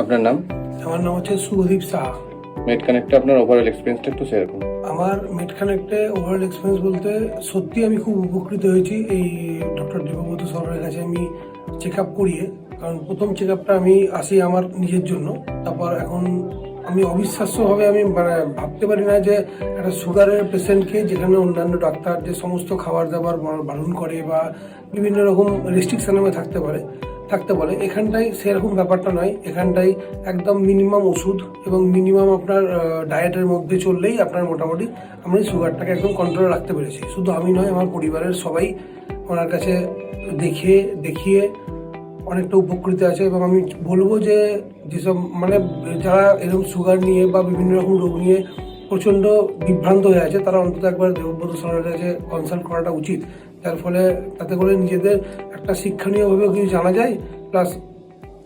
আপনার নাম? আমার নাম হচ্ছে শুভদীপ সাহা। মেড কানেক্টে আপনার ওভারঅল এক্সপিরিয়েন্সটা একটু শেয়ার করুন। আমার মেড কানেক্টে ওভারঅল এক্সপিরিয়েন্স বলতে সত্যি আমি খুব উপকৃত হয়েছি। এই ডক্টর দেবব্রত সরকারের কাছে আমি চেক আপ করিয়ে কারণ প্রথম চেক আপটা আমি আসি আমার নিজের জন্য। তারপর এখন আমি অবিশ্বাস্যভাবে আমি মানে ভাবতে পারি না যে একটা সুগারের পেশেন্টকে যেখানে অন্যান্য ডাক্তার যে সমস্ত খাবার দাবার বারণ করে বা বিভিন্ন রকম রেস্ট্রিকশনে থাকতে পারে। থাকতে বলে। এখানটায় সেরকম ব্যাপারটা নয়। এখানটায় একদম মিনিমাম ওষুধ এবং মিনিমাম আপনার ডায়েটের মধ্যে চললেই আপনার মোটামুটি আমরা সুগারটাকে একদম কন্ট্রোলে রাখতে পেরেছি। শুধু আমি নয়, আমার পরিবারের সবাই ওনার কাছে দেখিয়ে দেখিয়ে অনেকটা উপকৃত আছে এবং আমি বলব যে যেসব মানে যারা এরকম সুগার নিয়ে বা বিভিন্ন রকম রোগ নিয়ে প্রচণ্ড বিভ্রান্ত হয়ে আছে, তারা অন্তত একবার দেবব্রত সরের কাছে কনসাল্ট করাটা উচিত। যার ফলে তাতে করে নিজেদের একটা শিক্ষণীয়ভাবে কিছু জানা যায় প্লাস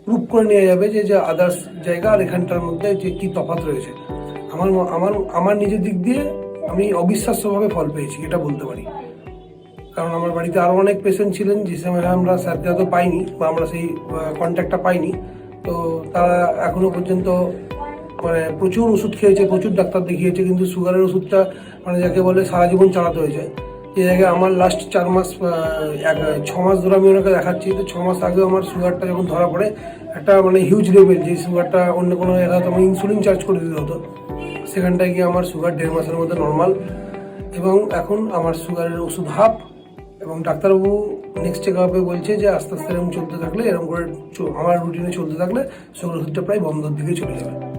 প্রুভ করে নেওয়া যাবে যে যে আদার্স জায়গা আর এখানটার মধ্যে যে কী তফাৎ রয়েছে। আমার আমার আমার নিজের দিক দিয়ে আমি অবিশ্বাস্যভাবে ফল পেয়েছি, এটা বলতে পারি। কারণ আমার বাড়িতে আরও অনেক পেশেন্ট ছিলেন যে সময় আমরা স্যারকে হয়তো পাইনি বা আমরা সেই কন্ট্যাক্টটা পাইনি। তো তারা এখনও পর্যন্ত মানে প্রচুর ওষুধ খেয়েছে, প্রচুর ডাক্তার দেখিয়েছে, কিন্তু সুগারের ওষুধটা মানে যাকে বলে সারা জীবন চালাতে হয়েছে। এই জায়গায় আমার লাস্ট চার মাস এক, ছ মাস ধরে আমি ওনাকে দেখাচ্ছি। তো ছ মাস আগেও আমার সুগারটা যখন ধরা পড়ে, একটা মানে হিউজ লেভেল যে সুগারটা অন্য কোনো জায়গায় হয়তো আমার ইনসুলিন চার্জ করে দিতে হতো। সেখানটায় গিয়ে আমার সুগার দেড় মাসের মধ্যে নর্মাল এবং এখন আমার সুগারের ওষুধ হাফ এবং ডাক্তারবাবু নেক্সট চেক আপে বলছে যে আস্তে আস্তে এরকম চলতে থাকলে, এরকম করে আমার রুটিনে চলতে থাকলে সুগার ওষুধটা প্রায় বন্ধর দিকে চলে যাবে।